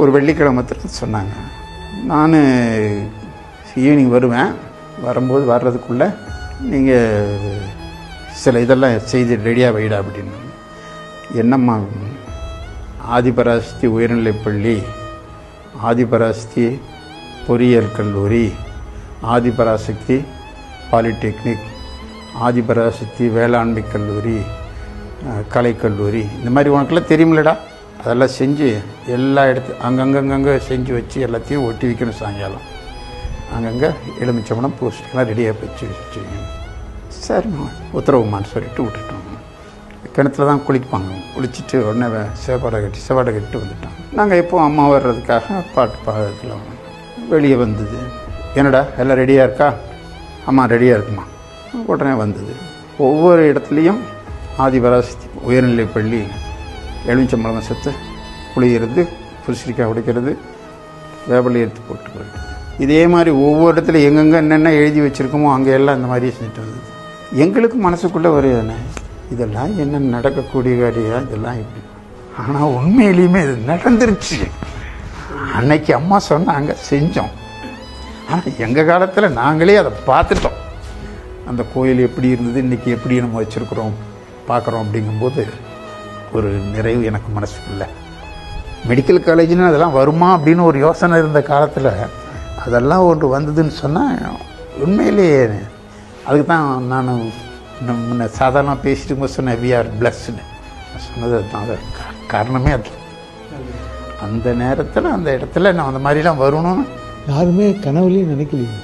ஒரு வெள்ளிக்கிழமத்தில் சொன்னாங்க. நான் ஈவினிங் வருவேன். வரும்போது வர்றதுக்குள்ளே நீங்கள் சில இதெல்லாம் செய்து ரெடியாக வைடா அப்படின்னு என்னம்மா ஆதிபராசக்தி உயர்நிலைப்பள்ளி ஆதிபராசக்தி பொறியியல் கல்லூரி ஆதிபராசக்தி பாலிடெக்னிக் ஆதிபராசக்தி வேளாண்மை கல்லூரி கலைக்கல்லூரி இந்த மாதிரி உனக்கெல்லாம் தெரியுமில்லடா. அதெல்லாம் செஞ்சு எல்லா இடத்து அங்கங்கங்கங்கே செஞ்சு வச்சு எல்லாத்தையும் ஒட்டி வைக்கணும் சாயங்காலம். அங்கங்கே எலுமிச்சம்பழம் பூசணிக்கெல்லாம் ரெடியாக வச்சு வச்சுங்க சரிம்மா. உத்தரவுமான்னு சொல்லிட்டு விட்டுட்டோம். கிணத்துல தான் குளிப்பாங்க. குளிச்சுட்டு உடனே வே- சேப்பாடை கட்டி சேப்பாடை கட்டி வந்துட்டோம். நாங்கள் எப்போ அம்மா வர்றதுக்காக பாட்டு பாடத்தில் வெளியே வந்தது. என்னடா எல்லாம் ரெடியாக இருக்கா? அம்மா ரெடியாக இருக்குமா? உடனே வந்தது. ஒவ்வொரு இடத்துலையும் ஆதிபராசக்தி உயர்நிலைப் பள்ளி எலுமிச்சம்பழம் சத்து புளியிறது புசிரிக்காய் உடைக்கிறது வேப்பலை எடுத்து போட்டு இதே மாதிரி ஒவ்வொரு இடத்துல எங்கெங்கே என்னென்ன எழுதி வச்சுருக்கோமோ அங்கே எல்லாம் இந்த மாதிரி செஞ்சுட்டு வந்தது. எங்களுக்கு மனசுக்குள்ளே ஒரு இதெல்லாம் என்ன நடக்கக்கூடிய காரியம் இதெல்லாம் இப்படி. ஆனால் உண்மையிலையுமே இது நடந்துருச்சு. அன்னைக்கு அம்மா சொன்னாங்க செஞ்சோம். ஆனால் எங்கள் காலத்தில் நாங்களே அதை பார்த்துட்டோம். அந்த கோயில் எப்படி இருந்தது இன்றைக்கி எப்படி நம்ம வச்சுருக்குறோம் பார்க்குறோம் அப்படிங்கும்போது ஒரு நிறைவு எனக்கு மனசுக்குள்ள. மெடிக்கல் காலேஜ்னு அதெல்லாம் வருமா அப்படின்னு ஒரு யோசனை இருந்த காலத்தில் அதெல்லாம் ஒன்று வந்ததுன்னு சொன்னால் உண்மையிலேயே அதுக்கு தான் நான் முன்ன சாதாரணமாக பேசிட்டு இருக்கும்போது சொன்னேன் வி ஆர் பிளஸ்டு சொன்னது அதுதான். அது காரணமே அது. அந்த நேரத்தில் அந்த இடத்துல நான் அந்த மாதிரிலாம் வரணும்னு யாருமே கனவுலையும் நினைக்கலையே.